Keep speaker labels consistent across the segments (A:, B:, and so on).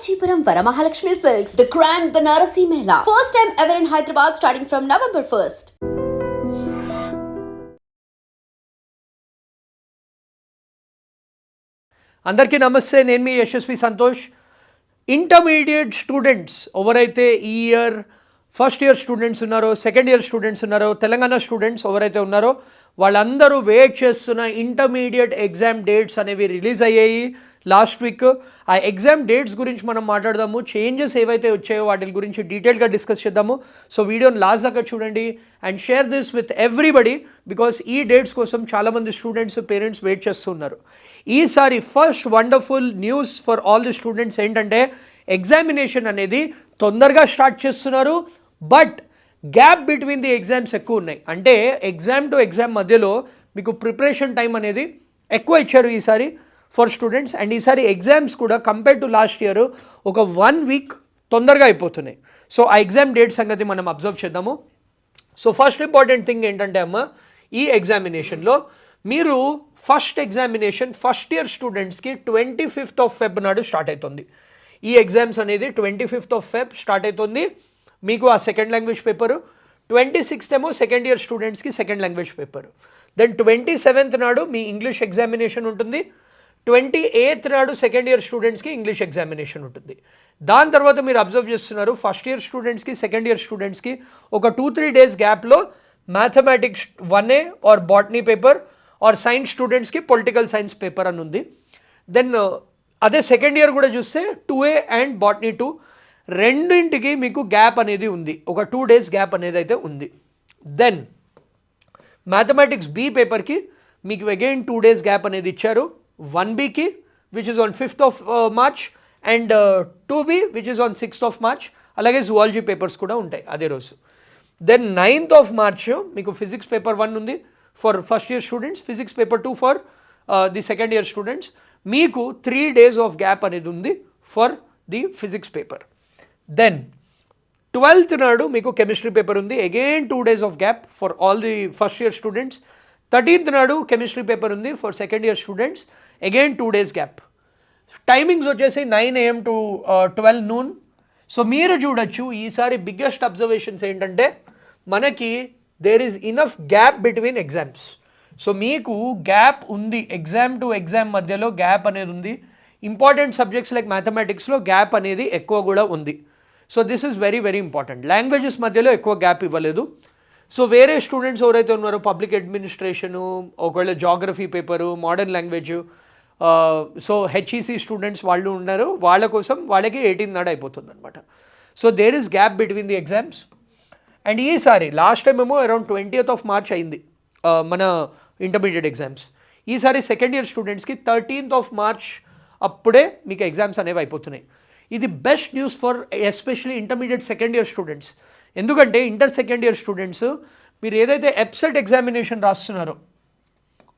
A: Kanchipuram Varamahalakshmi silks the Grand Banarasi Mela. First time ever in Hyderabad starting from November 1st.
B: అందరికీ నమస్తే నేను మీ Yashasvi Santosh intermediate students ఎవరైతే ఈ ఇయర్ ఫస్ట్ ఇయర్ స్టూడెంట్స్ ఉన్నారో second year students ఉన్నారో Telangana students ఎవరైతే ఉన్నారో వాళ్ళందరూ వెయిట్ చేస్తున్న ఇంటర్మీడియట్ ఎగ్జామ్ డేట్స్ అనేవి రిలీజ్ అయ్యాయి లాస్ట్ వీక్. ఆ ఎగ్జామ్ డేట్స్ గురించి మనం మాట్లాడదాము. చేంజెస్ ఏవైతే వచ్చాయో వాటి గురించి డీటెయిల్గా డిస్కస్ చేద్దాము. సో వీడియోని లాస్ట్ దాకా చూడండి and share this with everybody because ఈ డేట్స్ కోసం చాలామంది స్టూడెంట్స్ పేరెంట్స్ వెయిట్ చేస్తున్నారు. ఈసారి first wonderful news for all the students ఏంటంటే ఎగ్జామినేషన్ అనేది తొందరగా స్టార్ట్ చేస్తున్నారు. But gap between the exams ఎక్కువ ఉన్నాయి. అంటే ఎగ్జామ్ టు ఎగ్జామ్ మధ్యలో మీకు ప్రిపరేషన్ టైం అనేది ఎక్కువ ఇచ్చారు ఈసారి. ఫర్ స్టూడెంట్స్ అండ్ ఈసారి ఎగ్జామ్స్ కూడా కంపేర్ టు లాస్ట్ ఇయర్ ఒక వన్ వీక్ తొందరగా అయిపోతున్నాయి. సో ఆ ఎగ్జామ్ డేట్ సంగతి మనం అబ్జర్వ్ చేద్దాము. సో ఫస్ట్ ఇంపార్టెంట్ థింగ్ ఏంటంటే అమ్మ ఈ ఎగ్జామినేషన్లో మీరు ఫస్ట్ ఎగ్జామినేషన్ ఫస్ట్ ఇయర్ స్టూడెంట్స్కి ట్వంటీ ఫిఫ్త్ ఆఫ్ ఫెబ్ నాడు స్టార్ట్ అవుతుంది ఈ ఎగ్జామ్స్ అనేది twenty fifth of Feb start అవుతుంది మీకు ఆ second language paper twenty sixth ఏమో సెకండ్ ఇయర్ స్టూడెంట్స్కి second language paper then twenty seventh నాడు మీ ఇంగ్లీష్ ఎగ్జామినేషన్ ఉంటుంది. ట్వంటీ ఎయిత్ నాడు సెకండ్ ఇయర్ స్టూడెంట్స్కి ఇంగ్లీష్ ఎగ్జామినేషన్ ఉంటుంది. దాని తర్వాత మీరు అబ్జర్వ్ చేస్తున్నారు ఫస్ట్ ఇయర్ స్టూడెంట్స్కి సెకండ్ ఇయర్ స్టూడెంట్స్కి ఒక టూ త్రీ డేస్ గ్యాప్లో mathematics one A or botany paper or science స్టూడెంట్స్కి పొలిటికల్ సైన్స్ పేపర్ అని ఉంది. దెన్ uh, అదే సెకండ్ ఇయర్ కూడా చూస్తే two A and botany two రెండింటికి మీకు గ్యాప్ అనేది ఉంది. ఒక టూ డేస్ గ్యాప్ అనేది అయితే ఉంది. దెన్ మ్యాథమెటిక్స్ బి పేపర్కి మీకు అగైన్ టూ డేస్ గ్యాప్ అనేది ఇచ్చారు. వన్ బీకి which on on fifth of March and two B which is on sixth of March అలాగే జువాలజీ పేపర్స్ కూడా ఉంటాయి అదే రోజు. దెన్ నైన్త్ ఆఫ్ మార్చ్ మీకు ఫిజిక్స్ పేపర్ వన్ ఉంది for first year students physics paper two for the second year students మీకు three days of gap అనేది ఉంది for the physics paper then twelfth నాడు మీకు కెమిస్ట్రీ పేపర్ ఉంది again two days of gap for all the first year students thirteenth నాడు chemistry paper ఉంది for second year students again two days gap timings వచ్చేసి nine AM to twelve noon so మీరు చూడొచ్చు ఈసారి biggest observations ఏంటంటే మనకి there is enough gap between exams so మీకు gap ఉంది ఎగ్జామ్ టు ఎగ్జామ్ మధ్యలో గ్యాప్ అనేది ఉంది. ఇంపార్టెంట్ సబ్జెక్ట్స్ లైక్ మ్యాథమెటిక్స్లో గ్యాప్ అనేది ఎక్కువ కూడా ఉంది. So this is very very important languages మధ్యలో ఎక్కువ గ్యాప్ ఇవ్వలేదు. సో వేరే స్టూడెంట్స్ ఎవరైతే ఉన్నారో పబ్లిక్ అడ్మినిస్ట్రేషను ఒకవేళ geography paper modern language so HEC students వాళ్ళు ఉన్నారు. వాళ్ళ కోసం వాళ్ళకి ఎయిటీన్ నాడు అయిపోతుంది అనమాట so there is gap between the exams and ఈసారి లాస్ట్ టైం ఏమో అరౌండ్ ట్వంటీయత్ ఆఫ్ మార్చ్ అయింది మన ఇంటర్మీడియట్ ఎగ్జామ్స్ ఈసారి సెకండ్ ఇయర్ స్టూడెంట్స్కి థర్టీన్త్ ఆఫ్ మార్చ్ అప్పుడే మీకు ఎగ్జామ్స్ అనేవి అయిపోతున్నాయి. ఇది best news for especially intermediate second year students ఎందుకంటే ఇంటర్ సెకండ్ ఇయర్ స్టూడెంట్స్ మీరు ఏదైతే ఎప్సెట్ ఎగ్జామినేషన్ రాస్తున్నారో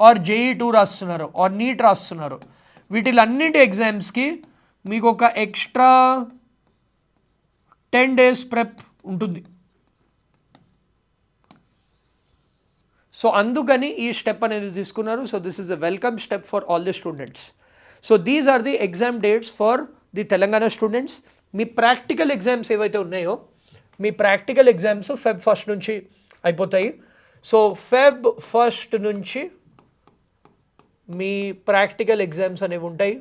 B: ఆర్ జేఈ టూ రాస్తున్నారు ఆర్ నీట్ రాస్తున్నారు. వీటిలన్నింటి ఎగ్జామ్స్కి మీకు ఒక ఎక్స్ట్రా టెన్ డేస్ ప్రెప్ ఉంటుంది. సో అందుకని ఈ స్టెప్ అనేది తీసుకున్నారు. So this is a welcome step for all the students. So these are the exam dates for the Telangana students. Me practical exams ఏవైతే ఉన్నాయో మీ ప్రాక్టికల్ ఎగ్జామ్స్ ఫెబ్ ఫస్ట్ నుంచి అయిపోతాయి. సో ఫెబ్ ఫస్ట్ నుంచి మీ practical exams అనేవి ఉంటాయి.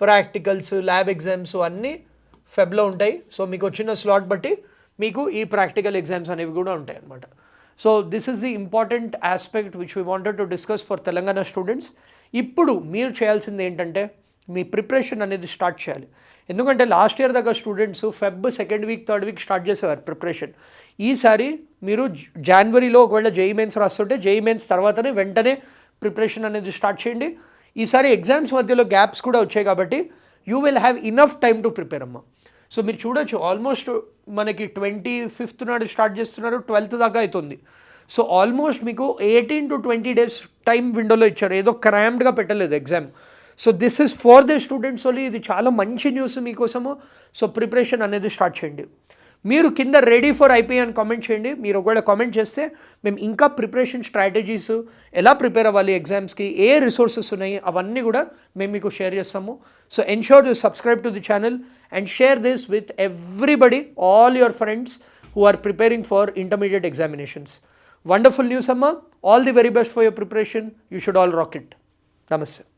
B: Practicals lab exams అన్నీ ఫెబ్లో ఉంటాయి. సో మీకు వచ్చిన స్లాట్ బట్టి మీకు ఈ ప్రాక్టికల్ ఎగ్జామ్స్ అనేవి కూడా ఉంటాయి అన్నమాట. So this is the important aspect which we wanted to discuss for Telangana students ఇప్పుడు మీరు చేయాల్సింది ఏంటంటే మీ ప్రిపరేషన్ అనేది స్టార్ట్ చేయాలి. ఎందుకంటే లాస్ట్ ఇయర్ దాకా students Feb second week third week start చేసేవారు ప్రిపరేషన్ ఈసారి మీరు జ- జనవరిలో ఒకవేళ జేఈ మెయిన్స్ రాస్తుంటే జేఈ మెయిన్స్ తర్వాతనే వెంటనే ప్రిపరేషన్ అనేది స్టార్ట్ చేయండి. ఈసారి ఎగ్జామ్స్ మధ్యలో గ్యాప్స్ కూడా వచ్చాయి కాబట్టి you will have enough time to prepare అమ్మా. సో మీరు చూడొచ్చు ఆల్మోస్ట్ మనకి ట్వంటీ ఫిఫ్త్ నాడు స్టార్ట్ చేస్తున్నారు ట్వెల్త్ దాకా అవుతుంది సో ఆల్మోస్ట్ మీకు eighteen to twenty days time విండోలో ఇచ్చారు ఏదో క్రామ్డ్గా పెట్టలేదు exam. So this is for the students only ఇది చాలా మంచి న్యూస్ మీకోసము. సో ప్రిపరేషన్ అనేది స్టార్ట్ చేయండి. మీరు కింద రెడీ ఫర్ ఐపీఐ అని కామెంట్ చేయండి. మీరు ఒకవేళ కామెంట్ చేస్తే మేము ఇంకా ప్రిపరేషన్ స్ట్రాటజీస్ ఎలా ప్రిపేర్ అవ్వాలి ఎగ్జామ్స్కి ఏ రిసోర్సెస్ ఉన్నాయి అవన్నీ కూడా మేము మీకు షేర్ చేస్తాము. So ensure you subscribe to the channel and share this with everybody all your friends who are preparing for intermediate examinations wonderful news అమ్మా all the very best for your preparation you should all rock it నమస్తే